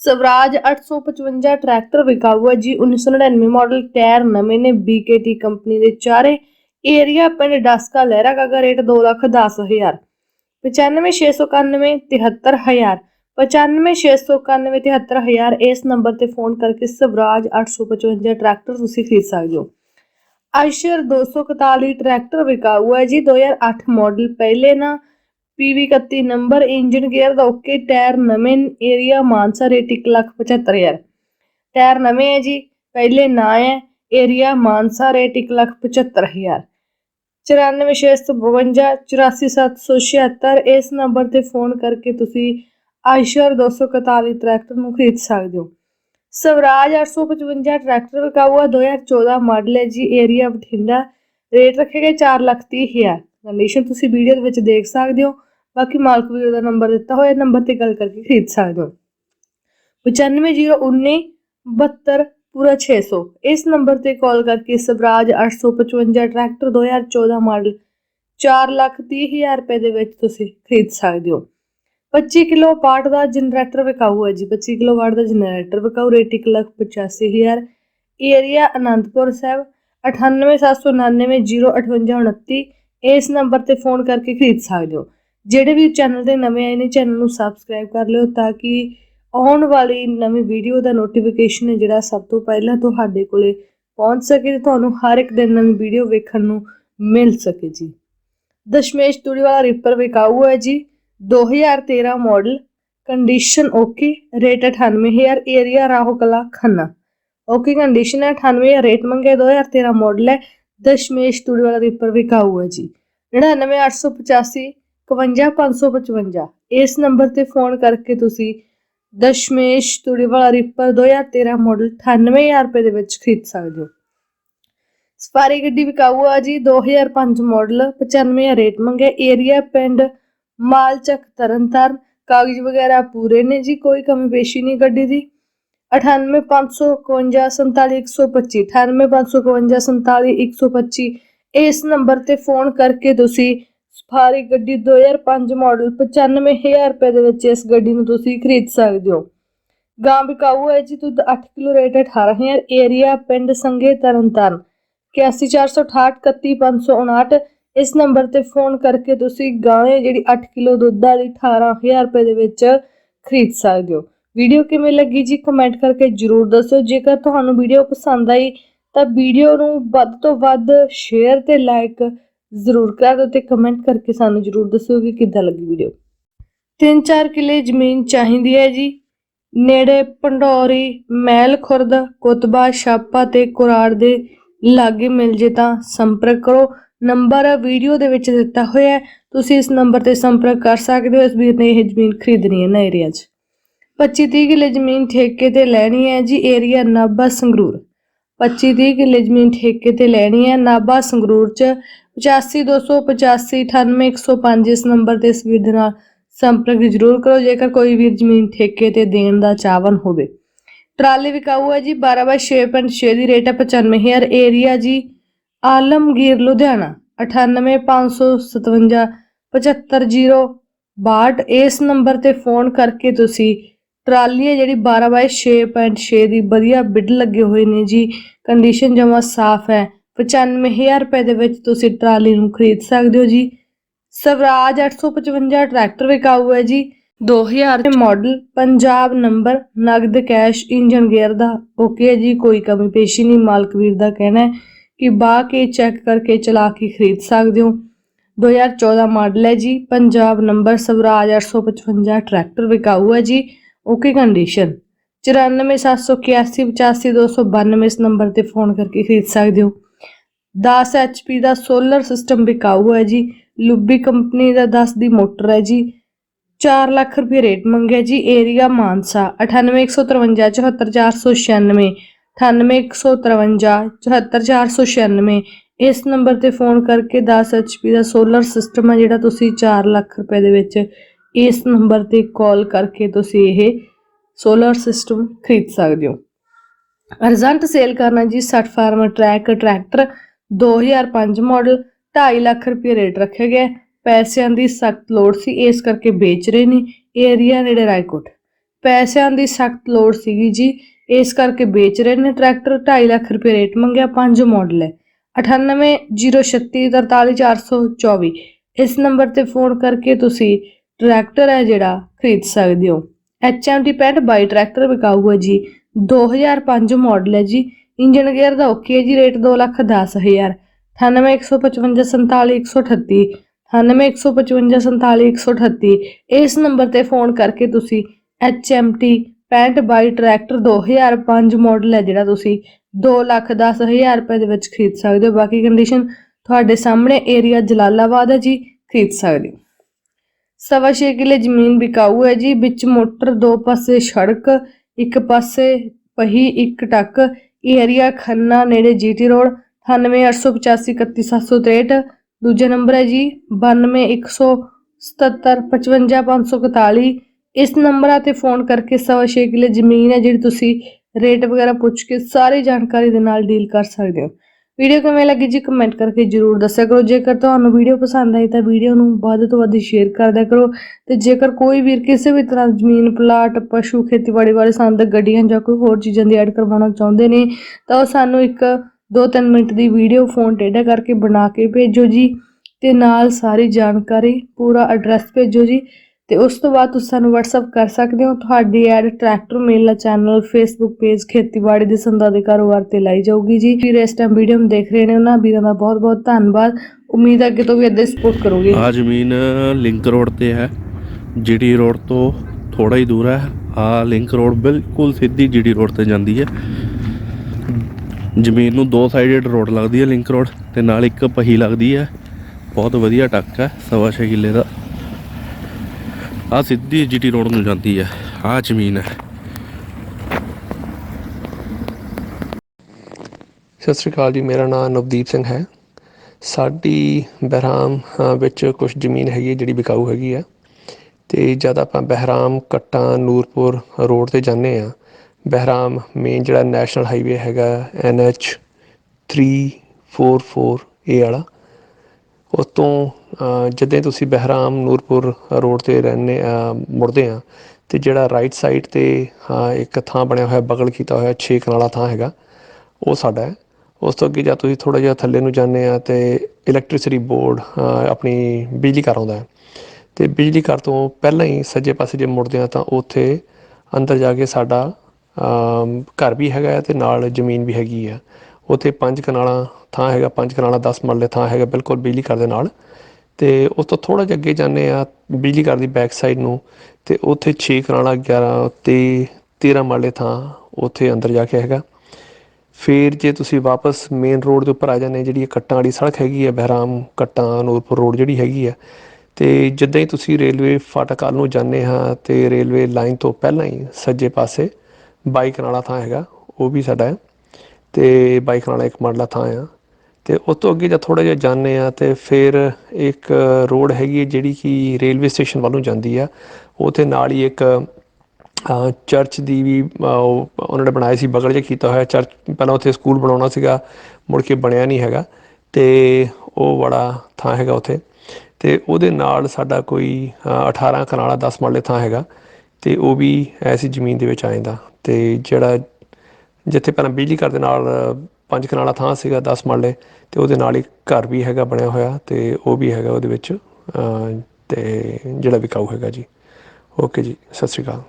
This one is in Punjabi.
ਸਵਰਾਜ 855 ਟਰੈਕਟਰ ਵਿਕਾਊ ਹੈ ਜੀ 1999 ਮਾਡਲ ਟਾਇਰ ਨਵੇਂ ਨੇ। BKT ਕੰਪਨੀ ਦੇ ਚਾਰੇ ਏਰੀਆ ਪਿੰਡ ਡਸਕਾ ਲਹਿਰਾ ਕਾਗਾ ਰੇਟ 2 ਲੱਖ 10 ਹਜ਼ਾਰ। 95691 73000 95691 73000 ਇਸ ਨੰਬਰ ਤੇ ਫੋਨ ਕਰਕੇ ਸਵਰਾਜ 855 ਟਰੈਕਟਰ ਤੁਸੀਂ ਖਰੀਦ ਸਕਦੇ ਹੋ। ਆਇਸ਼ਰ 241 ਟਰੈਕਟਰ ਵਿਕਾਊ ਹੈ ਜੀ 2008 ਮਾਡਲ ਪਹਿਲੇ ਨਾ PV 31 ਨੰਬਰ ਇੰਜਨ ਗੇਅਰ ਦਾ ਓਕੇ, ਟਾਇਰ ਨਵੇਂ ਏਰੀਆ ਮਾਨਸਾ ਰੇਟ 175000 ਟਾਇਰ ਨਵੇਂ ਹੈ ਜੀ, ਪਹਿਲੇ ਨਾ ਹੈ, ਏਰੀਆ ਮਾਨਸਾ ਰੇਟ 175000 94652 84776 ਇਸ ਨੰਬਰ ਤੇ ਫੋਨ ਕਰਕੇ ਤੁਸੀਂ ਆਇਸ਼ਰ 241 ਟਰੈਕਟਰ ਨੂੰ ਖਰੀਦ ਸਕਦੇ ਹੋ। ਸਵਰਾਜ 855 ਟਰੈਕਟਰ ਵਿਕਾਊ ਹੈ 2014 ਮਾਡਲ ਹੈ ਜੀ, ਏਰੀਆ ਬਠਿੰਡਾ, ਰੇਟ ਰੱਖੇ ਗਏ 4 ਲੱਖ ਤੀਹ ਹਜ਼ਾਰ। ਕੰਡੀਸ਼ਨ ਤੁਸੀਂ ਵੀਡੀਓ ਦੇ ਵਿੱਚ ਦੇਖ ਸਕਦੇ ਹੋ। ਬਾਕੀ ਮਾਲਕ ਵੀਰ ਦਾ ਨੰਬਰ ਦਿੱਤਾ ਹੋਇਆ ਨੰਬਰ ਤੇ ਗੱਲ ਕਰਕੇ ਖਰੀਦ ਸਕਦੇ ਹੋ। 95019 72 ਪੂਰਾ 600 ਇਸ ਨੰਬਰ ਤੇ ਕਾਲ ਕਰਕੇ ਸਵਰਾਜ 855 ਟਰੈਕਟਰ 2014 ਮਾਡਲ 4 ਲੱਖ ਤੀਹ ਹਜ਼ਾਰ ਰੁਪਏ ਦੇ ਵਿੱਚ ਤੁਸੀਂ ਖਰੀਦ ਸਕਦੇ ਹੋ। 25 ਕਿਲੋ ਪਾਟ ਦਾ ਜਨਰੇਟਰ ਵਿਕਾਊ ਹੈ ਜੀ। 25 ਕਿਲੋ ਵਾਟ ਦਾ ਜਨਰੇਟਰ ਵਿਕਾਊ, ਰੇਟ 1 ਲੱਖ 85 ਹਜ਼ਾਰ। ਏਰੀਆ ਅਨੰਦਪੁਰ ਸਾਹਿਬ 9879905829 ਇਸ ਨੰਬਰ ਤੇ ਫੋਨ ਕਰਕੇ ਖਰੀਦ ਸਕਦੇ ਹੋ। ਜਿਹੜੇ ਵੀ ਚੈਨਲ ਦੇ ਨਵੇਂ ਆਏ ਨੇ ਚੈਨਲ ਨੂੰ ਸਬਸਕ੍ਰਾਈਬ ਕਰ ਲਿਓ ਤਾਂ ਕਿ ਆਉਣ ਵਾਲੀ ਨਵੀਂ ਵੀਡੀਓ ਦਾ ਨੋਟੀਫਿਕੇਸ਼ਨ ਹੈ ਜਿਹੜਾ ਸਭ ਤੋਂ ਪਹਿਲਾਂ ਤੁਹਾਡੇ ਕੋਲੇ ਪਹੁੰਚ ਸਕੇ ਤੇ ਤੁਹਾਨੂੰ ਹਰ ਇੱਕ ਦਿਨ ਨਵੀਂ ਵੀਡੀਓ ਵੇਖਣ ਨੂੰ ਮਿਲ ਸਕੇ ਜੀ। ਦਸ਼ਮੇਸ਼ ਤੂੜੀ ਵਾਲਾ ਰਿਪਰ ਵਿਕਾਊ ਹੈ ਜੀ। 2013 model condition okay rate 98000 area Raho Kala Khanna. Okay condition ਹੈ 98 ਰੇਟ ਮੰਗੇ 2013 ਮਾਡਲ ਹੈ। ਦਸ਼ਮੇਸ਼ ਤੂੜੀ ਵਾਲਾ ਰਿਪਰ ਵਿਕਾਊ ਹੈ ਜੀ। 99885 51555 ਇਸ ਨੰਬਰ ਤੇ ਫੋਨ ਕਰਕੇ ਤੁਸੀਂ ਦਸ਼ਮੇਸ਼ ਤੂੜੀ ਵਾਲਾ ਰੀਪਰ 2013 ਮਾਡਲ 98000 ਰੁਪਏ ਦੇ ਵਿੱਚ ਖਰੀਦ ਸਕਦੇ ਹੋ। ਸਫਾਰੀ ਗੱਡੀ ਵਿਕਾਊ ਆ ਜੀ 2005 ਮਾਡਲ 95 ਰੇਟ ਮੰਗਿਆ ਏਰੀਆ ਪਿੰਡ ਮਾਲਚੱਕ ਤਰਨਤਾਰਨ। ਕਾਗਜ਼ ਵਗੈਰਾ ਪੂਰੇ ਨੇ ਜੀ, ਕੋਈ ਕਮੀ ਪੇਸ਼ੀ ਨਹੀਂ ਗੱਡੀ ਦੀ। 9855547125 9855547125 ਇਸ ਨੰਬਰ ਤੇ ਫੋਨ ਕਰਕੇ ਤੁਸੀਂ ਫਾਰੀ ਗੱਡੀ 2005 ਮਾਡਲ 95000 ਰੁਪਏ ਦੇ ਵਿੱਚ ਇਸ ਗੱਡੀ ਨੂੰ ਤੁਸੀਂ ਖਰੀਦ ਸਕਦੇ ਹੋ। ਗਾਂ ਵਿਕਾਊ ਹੈ ਜੀ ਦੁੱਧ 8 ਕਿਲੋ ਰੇਟ 18000 ਏਰੀਆ ਪਿੰਡ ਸੰਗੇ ਤਰਨਤਾਰਨ। 8146831559 ਇਸ ਨੰਬਰ ਤੇ ਫੋਨ ਕਰਕੇ ਤੁਸੀਂ ਗਾਂ ਜਿਹੜੀ 8 ਕਿਲੋ ਦੁੱਧ ਵਾਲੀ 18000 ਰੁਪਏ ਦੇ ਵਿੱਚ ਖਰੀਦ ਸਕਦੇ ਹੋ। ਵੀਡੀਓ ਕਿਵੇਂ ਲੱਗੀ ਜੀ ਕਮੈਂਟ ਕਰਕੇ ਜਰੂਰ ਦੱਸਿਓ ਜੇਕਰ ਤੁਹਾਨੂੰ ਵੀਡੀਓ ਪਸੰਦ ਆਈ ਤਾਂ ਵੀਡੀਓ ਨੂੰ ਵੱਧ ਤੋਂ ਵੱਧ ਸ਼ੇਅਰ ਤੇ ਲਾਈਕ ਜ਼ਰੂਰ ਕਰ ਦਿਓ ਤੇ ਕਮੈਂਟ ਕਰਕੇ ਸਾਨੂੰ ਜਰੂਰ ਦੱਸਿਓ ਕਿ ਕਿੱਦਾਂ ਲੱਗੀ ਵੀਡੀਓ 3-4 ਕਿੱਲੇ ਜ਼ਮੀਨ ਚਾਹੀਦੀ ਹੈ ਜੀ। ਨੇੜੇ ਪੰਡੌਰੀ ਮਹਿਲ ਖੁਰਦ, ਕੁਤਬਾ, ਛਾਪਾ ਤੇ ਕੁਰਾੜ ਦੇ ਲਾਗੇ ਮਿਲ ਜੇ ਤਾਂ ਸੰਪਰਕ ਕਰੋ। ਨੰਬਰ ਵੀਡੀਓ ਦੇ ਵਿੱਚ ਦਿੱਤਾ ਹੋਇਆ ਹੈ। ਤੁਸੀਂ ਇਸ ਨੰਬਰ ਤੇ ਸੰਪਰਕ ਕਰ ਸਕਦੇ ਹੋ। ਇਸ ਵੀਰ ਨੇ ਇਹ ਜ਼ਮੀਨ ਖਰੀਦਣੀ ਹੈ ਨਾ ਏਰੀਆ 'ਚ। 25-30 ਕਿੱਲੇ ਜ਼ਮੀਨ ਠੇਕੇ ਤੇ ਲੈਣੀ ਹੈ ਜੀ। ਏਰੀਆ ਨਾਭਾ ਸੰਗਰੂਰ। 25-30 ਕਿੱਲੇ ਜ਼ਮੀਨ ਠੇਕੇ ਤੇ ਲੈਣੀ ਹੈ। ਨਾਭਾ ਸੰਗਰੂਰ 'ਚ 8528 98105 ਇਸ ਨੰਬਰ ਤੇ ਇਸ ਵੀਰ ਦੇ ਨਾਲ ਸੰਪਰਕ ਜ਼ਰੂਰ ਕਰੋ, ਜੇਕਰ ਕੋਈ ਵੀਰ ਜ਼ਮੀਨ ਠੇਕੇ ਤੇ ਦੇਣ ਦਾ ਚਾਹਵਨ ਹੋਵੇ। ਟਰਾਲੀ ਵਿਕਾਊ ਹੈ ਜੀ 12 ਬਾਈ 6.6 ਦੀ ਰੇਟ ਹੈ 95000 ਏਰੀਆ ਜੀ, ਆਲਮਗੀਰ, ਲੁਧਿਆਣਾ 98557 75062 ਇਸ ਨੰਬਰ ਤੇ ਫੋਨ ਕਰਕੇ ਤੁਸੀਂ ਟਰਾਲੀ ਹੈ ਜਿਹੜੀ 12 ਬਾਈ 6.6 ਦੀ ਵਧੀਆ ਬਿੱਡ ਲੱਗੇ ਹੋਏ ਨੇ ਜੀ, ਕੰਡੀਸ਼ਨ ਜਮਾ ਸਾਫ਼ ਹੈ। 95000 ਰੁਪਏ ਦੇ ਵਿੱਚ ਤੁਸੀਂ ਟਰਾਲੀ ਨੂੰ ਖਰੀਦ ਸਕਦੇ ਹੋ ਜੀ। ਸਵਰਾਜ 855 ਟਰੈਕਟਰ ਵਿਕਾਊ ਹੈ ਜੀ। 2000 ਦੇ ਮਾਡਲ ਪੰਜਾਬ ਨੰਬਰ ਨਗਦ ਕੈਸ਼ ਇੰਜਨ ਗੇਅਰ ਦਾ। ਓਕੇ ਹੈ ਜੀ, ਕੋਈ ਕਮੀ ਪੇਸ਼ੀ ਨਹੀਂ। ਮਾਲਕ ਵੀਰ ਦਾ ਕਹਿਣਾ ਹੈ ਕਿ ਬਾ ਕੇ ਚੈੱਕ ਕਰਕੇ ਚਲਾ ਕੇ ਖਰੀਦ ਸਕਦੇ ਹੋ। 2014 ਮਾਡਲ ਹੈ ਜੀ। ਪੰਜਾਬ ਨੰਬਰ ਸਵਰਾਜ 855 ਟਰੈਕਟਰ ਵਿਕਾਊ ਹੈ ਜੀ। Okay condition. 9478185292 ਇਸ ਨੰਬਰ ਤੇ ਫੋਨ ਕਰਕੇ ਖਰੀਦ ਸਕਦੇ ਹੋ। 10 HP ਦਾ ਸੋਲਰ ਸਿਸਟਮ ਵਿਕਾਊ ਹੈ ਜੀ। ਲੁੱਬੀ ਕੰਪਨੀ ਦਾ 10 ਦੀ ਮੋਟਰ ਹੈ ਜੀ। 4 ਲੱਖ ਰੁਪਏ ਰੇਟ ਮੰਗਿਆ ਜੀ। ਏਰੀਆ ਮਾਨਸਾ 9815 74496 9815 74496 ਇਸ ਨੰਬਰ ਤੇ ਫੋਨ ਕਰਕੇ 10 HP ਦਾ ਸੋਲਰ ਸਿਸਟਮ ਹੈ ਜਿਹੜਾ ਤੁਸੀਂ 4 ਲੱਖ ਰੁਪਏ ਦੇ ਵਿੱਚ ਇਸ ਨੰਬਰ ਤੇ ਕਾਲ ਕਰਕੇ ਤੁਸੀਂ ਇਹ ਸੋਲਰ ਸਿਸਟਮ ਖਰੀਦ ਸਕਦੇ ਹੋ। ਅਰਜੈਂਟ ਸੇਲ ਕਰਨਾ ਜੀ। 60 Farmtrac, tractor 2005 model 2.5 lakh ਰੁਪਏ ਰੇਟ ਰੱਖਿਆ ਗਿਆ ਪੈਸਿਆਂ ਦੀ ਸਖਤ ਲੋੜ ਸੀ, ਇਸ ਕਰਕੇ ਵੇਚ ਰਹੇ ਨੇ ਏਰੀਆ ਨੇੜੇ ਰਾਏਕੋਟ। ਪੈਸਿਆਂ ਦੀ ਸਖਤ ਲੋੜ ਸੀਗੀ ਜੀ, ਇਸ ਕਰਕੇ ਵੇਚ ਰਹੇ ਨੇ ਟਰੈਕਟਰ। 2.5 ਲੱਖ ਰੁਪਏ ਰੇਟ ਮੰਗਿਆ, ਪੰਜ ਮਾਡਲ ਹੈ। 9806344424 ਇਸ ਨੰਬਰ ਤੇ ਫੋਨ ਕਰਕੇ ਤੁਸੀਂ ਟਰੈਕਟਰ ਹੈ ਜਿਹੜਾ ਖਰੀਦ ਸਕਦੇ ਹੋ। HMT 65 ਬਾਈ ਟਰੈਕਟਰ ਵਿਕਾਊ ਹੈ ਜੀ 2005 ਮਾਡਲ ਹੈ ਜੀ। ਇੰਜਨ ਗੇਅਰ ਦਾ ਓਕੇ ਜੀ ਰੇਟ 2 ਲੱਖ 10 ਹਜ਼ਾਰ 9815547138 9815547138 ਇਸ ਨੰਬਰ ਤੇ ਫੋਨ ਕਰਕੇ ਤੁਸੀਂ HMT 65 ਬਾਈ ਟਰੈਕਟਰ 2005 ਮਾਡਲ ਹੈ ਜਿਹੜਾ ਤੁਸੀਂ 2 ਲੱਖ 10 ਹਜ਼ਾਰ ਰੁਪਏ ਦੇ ਵਿੱਚ ਖਰੀਦ ਸਕਦੇ ਹੋ। ਬਾਕੀ ਕੰਡੀਸ਼ਨ ਤੁਹਾਡੇ ਸਾਹਮਣੇ ਏਰੀਆ ਜਲਾਲਾਬਾਦ ਹੈ ਜੀ, ਖਰੀਦ ਸਕਦੇ ਹੋ। ਸਵਾ ਛੇ ਕਿੱਲੇ ਜ਼ਮੀਨ ਵਿਕਾਊ ਹੈ ਜੀ, ਵਿੱਚ ਮੋਟਰ ਦੋ ਪਾਸੇ ਸੜਕ, ਇੱਕ ਪਾਸੇ ਪਹੀ, ਇੱਕ ਟੱਕ ਏਰੀਆ ਖੰਨਾ ਨੇੜੇ ਜੀਟੀ ਰੋਡ 9885531763 ਦੂਜਾ ਨੰਬਰ ਹੈ ਜੀ 9217755541 ਇਸ ਨੰਬਰਾਂ ਤੇ ਫੋਨ ਕਰਕੇ ਸਵਾ ਛੇ ਕਿੱਲੇ ਜ਼ਮੀਨ ਹੈ ਜਿਹੜੀ ਤੁਸੀਂ ਰੇਟ ਵਗੈਰਾ ਪੁੱਛ ਕੇ ਸਾਰੀ ਜਾਣਕਾਰੀ ਦੇ ਨਾਲ ਡੀਲ ਕਰ ਸਕਦੇ ਹੋ। ਵੀਡੀਓ ਕਿਵੇਂ ਲੱਗੀ ਜੀ ਕਮੈਂਟ ਕਰਕੇ ਜਰੂਰ ਦੱਸਿਆ ਕਰੋ। ਜੇਕਰ ਤੁਹਾਨੂੰ ਵੀਡੀਓ ਪਸੰਦ ਆਈ ਤਾਂ ਵੀਡੀਓ ਨੂੰ ਵੱਧ ਤੋਂ ਵੱਧ ਸ਼ੇਅਰ ਕਰਦਿਆ ਕਰੋ ਤੇ ਜੇਕਰ ਕੋਈ ਵੀਰ ਕਿਸੇ ਵੀ ਤਰ੍ਹਾਂ ਜ਼ਮੀਨ ਪਲਾਟ ਪਸ਼ੂ, ਖੇਤੀਬਾੜੀ ਵਾਲੇ ਸੰਦ, ਗੱਡੀਆਂ ਜਾਂ ਕੋਈ ਹੋਰ ਚੀਜ਼ਾਂ ਦੀ ਐਡ ਕਰਵਾਉਣਾ ਚਾਹੁੰਦੇ ਨੇ, ਤਾਂ ਉਹ ਸਾਨੂੰ ਇੱਕ 2-3 ਮਿੰਟ ਦੀ ਵੀਡੀਓ ਫੋਨ ਟੇਢਾ ਕਰਕੇ ਬਣਾ ਕੇ ਭੇਜੋ ਜੀ ਤੇ ਨਾਲ ਸਾਰੀ ਜਾਣਕਾਰੀ, ਪੂਰਾ ਐਡਰੈਸ ਭੇਜੋ ਜੀ। ਤੇ ਉਸ ਤੋਂ ਬਾਅਦ ਤੁਸੀਂ ਸਾਨੂੰ WhatsApp ਕਰ ਸਕਦੇ ਹੋ। ਤੁਹਾਡੀ ad tractor Mela channel Facebook page ਖੇਤੀਬਾੜੀ ਦੇ ਸੰਦਾਂ ਦੇ ਕਾਰੋਬਾਰ ਤੇ ਲਾਈ ਜਾਊਗੀ ਜੀ। ਵੀਰ ਇਸ ਟਾਈਮ ਵੀਡੀਓ ਨੂੰ ਦੇਖ ਰਹੇ ਨੇ ਉਹਨਾਂ। ਵੀਰਾਂ ਦਾ ਬਹੁਤ ਬਹੁਤ ਧੰਨਵਾਦ। ਉਮੀਦ ਹੈ ਅੱਗੇ ਤੋਂ ਵੀ ਏਦਾਂ ਸਪੋਰਟ ਕਰੋਗੇ। ਆ ਜ਼ਮੀਨ ਲਿੰਕ ਰੋਡ ਤੇ ਹੈ। ਜੀਡੀ ਰੋਡ ਤੋਂ ਥੋੜਾ ਹੀ ਦੂਰ ਹੈ। ਆ ਲਿੰਕ ਰੋਡ ਬਿਲਕੁਲ ਸਿੱਧੀ ਜੀਡੀ ਰੋਡ ਤੇ ਜਾਂਦੀ ਹੈ। ਜ਼ਮੀਨ ਨੂੰ ਦੋ ਸਾਈਡਡ ਰੋਡ ਲੱਗਦੀ ਹੈ ਲਿੰਕ ਰੋਡ ਤੇ, ਨਾਲ ਇੱਕ ਪਹੀ ਲੱਗਦੀ ਹੈ। ਬਹੁਤ ਵਧੀਆ ਟੱਕ ਹੈ ਸਵਾ ਛੇ ਕਿੱਲੇ ਦਾ। ਆ ਸਿੱਧੀ ਜੀਟੀ ਰੋਡ ਨੂੰ ਜਾਂਦੀ ਹੈ ਆ ਜ਼ਮੀਨ ਹੈ। ਸਤਿ ਸ਼੍ਰੀ ਅਕਾਲ ਜੀ, ਮੇਰਾ ਨਾਮ ਨਵਦੀਪ ਸਿੰਘ ਹੈ। ਸਾਡੀ ਬਹਿਰਾਮ ਵਿੱਚ ਕੁਝ ਜ਼ਮੀਨ ਹੈਗੀ ਹੈ ਜਿਹੜੀ ਵਿਕਾਊ ਹੈਗੀ ਆ। ਤੇ ਜਦ ਆਪਾਂ ਬਹਿਰਾਮ, ਕੱਟਾ, ਨੂਰਪੁਰ ਰੋਡ ਤੇ ਜਾਂਦੇ ਆ, ਬਹਿਰਾਮ ਮੇਨ ਜਿਹੜਾ ਨੈਸ਼ਨਲ ਹਾਈਵੇ ਹੈਗਾ NH 344 ਇਹ ਵਾਲਾ ਉਸ ਤੋਂ ਜਦੋਂ ਤੁਸੀਂ ਬਹਿਰਾਮ, ਨੂਰਪੁਰ ਰੋਡ ਤੇ ਰਹਿੰਦੇ ਮੁੜਦੇ ਆ, ਤੇ ਜਿਹੜਾ ਰਾਈਟ ਸਾਈਡ ਤੇ ਇੱਕ ਥਾਂ ਬਣਿਆ ਹੋਇਆ, ਬਗਲ ਕੀਤਾ ਹੋਇਆ 6 ਕਨਾਲਾ ਥਾਂ ਹੈਗਾ, ਉਹ ਸਾਡਾ ਹੈ। ਉਸ ਤੋਂ ਅੱਗੇ ਜਾਂ ਤੁਸੀਂ ਥੋੜਾ ਜਿਹਾ ਥੱਲੇ ਨੂੰ ਜਾਂਦੇ ਆ, ਤੇ ਇਲੈਕਟ੍ਰਿਸਿਟੀ ਬੋਰਡ ਆਪਣੀ ਬਿਜਲੀ ਘਰ ਆਉਂਦਾ ਹੈ। ਤੇ ਬਿਜਲੀ ਘਰ ਤੋਂ ਪਹਿਲਾਂ ਹੀ ਸੱਜੇ ਪਾਸੇ ਜੇ ਮੁੜਦੇ ਆ, ਤਾਂ ਉੱਥੇ ਅੰਦਰ ਜਾ ਕੇ ਸਾਡਾ ਘਰ ਵੀ ਹੈਗਾ ਹੈ ਤੇ ਨਾਲ ਜ਼ਮੀਨ ਵੀ ਹੈਗੀ ਆ। ਉੱਥੇ ਪੰਜ ਕਨਾਲਾਂ, ਥਾਂ ਹੈਗਾ ਪੰਜ ਕਨਾਲਾਂ 10 ਮਰਲੇ ਥਾਂ ਹੈਗਾ ਬਿਲਕੁਲ ਬਿਜਲੀ ਘਰ ਦੇ ਨਾਲ। ਤੇ ਉਸ ਤੋਂ ਥੋੜਾ ਜਿਹਾ ਅੱਗੇ ਜਾਂਦੇ ਆ ਬਿਜਲੀ ਘਰ ਦੀ ਬੈਕ ਸਾਈਡ ਨੂੰ, ਤੇ ਉੱਥੇ 6 ਕਨਾਲਾਂ 11 ਤੇ 13 ਮਰਲੇ ਥਾਂ ਉੱਥੇ ਅੰਦਰ ਜਾ ਕੇ ਹੈਗਾ। ਫਿਰ ਜੇ ਤੁਸੀਂ ਵਾਪਸ ਮੇਨ ਰੋਡ ਦੇ ਉੱਪਰ ਆ ਜਾਂਦੇ ਜਿਹੜੀ ਕੱਟਾਂ ਵਾਲੀ ਸੜਕ ਹੈਗੀ ਹੈ, ਬਹਿਰਾਮ ਕੱਟਾਂ ਨੂਰਪੁਰ ਰੋਡ ਜਿਹੜੀ ਹੈਗੀ ਹੈ, ਤੇ ਜਿੱਦਾਂ ਹੀ ਤੁਸੀਂ ਰੇਲਵੇ ਫਾਟਕ ਵੱਲ ਨੂੰ ਜਾਂਦੇ ਹਾਂ, ਤੇ ਰੇਲਵੇ ਲਾਈਨ ਤੋਂ ਪਹਿਲਾਂ ਹੀ ਸੱਜੇ ਪਾਸੇ ਬਾਈਕ ਨਾਲਾ ਥਾਂ ਹੈਗਾ, ਉਹ ਵੀ ਸਾਡਾ ਹੈ ਤੇ ਬਾਈਕ ਨਾਲਾ ਇੱਕ ਮਰਲਾ ਥਾਂ ਆ ਤੇ ਉਸ ਤੋਂ ਅੱਗੇ ਜਦ ਥੋੜਾ ਜਿਹਾ ਜਾਂਦੇ ਆ ਤੇ ਫਿਰ ਇੱਕ ਰੋਡ ਹੈਗੀ ਹੈ ਜਿਹੜੀ ਕਿ ਰੇਲਵੇ ਸਟੇਸ਼ਨ ਵੱਲੋਂ ਜਾਂਦੀ ਆ। ਉੱਥੇ ਨਾਲ ਹੀ ਇੱਕ ਚਰਚ ਦੀ ਵੀ ਉਹ ਉਹਨਾਂ ਨੇ ਬਣਾਇਆ ਸੀ ਬਗਲ ਜਿਹਾ ਕੀਤਾ ਹੋਇਆ ਚਰਚ। ਪਹਿਲਾਂ ਉੱਥੇ ਸਕੂਲ ਬਣਾਉਣਾ ਸੀਗਾ ਮੁੜ ਕੇ ਬਣਿਆ ਨਹੀਂ ਹੈਗਾ। ਤੇ ਉਹ ਬੜਾ ਥਾਂ ਹੈਗਾ ਉੱਥੇ। ਤੇ ਉਹਦੇ ਨਾਲ ਸਾਡਾ ਕੋਈ ਅ, 18 ਕਨਾਲਾ 10 ਮਰਲੇ ਥਾਂ ਹੈਗਾ। ਤੇ ਉਹ ਵੀ ਐਸੀ ਜ਼ਮੀਨ ਦੇ ਵਿੱਚ ਆ ਜਾਂਦਾ। ਤੇ ਜਿਹੜਾ ਜਿੱਥੇ ਪਹਿਲਾਂ ਬਿਜਲੀ ਘਰ ਦੇ ਨਾਲ ਪੰਜ ਕਨਾਲਾ ਥਾਂ ਸੀਗਾ 10 ਮਰਲੇ ਤੇ ਉਹਦੇ ਨਾਲ ਹੀ ਘਰ ਵੀ ਹੈਗਾ ਬਣਿਆ ਹੋਇਆ ਤੇ ਉਹ ਵੀ ਹੈਗਾ ਉਹਦੇ ਵਿੱਚ ਅ, ਤੇ ਜਿਹੜਾ ਵਿਕਾਊ ਹੈਗਾ ਜੀ। ਓਕੇ ਜੀ ਸਤਿ ਸ਼੍ਰੀ ਅਕਾਲ।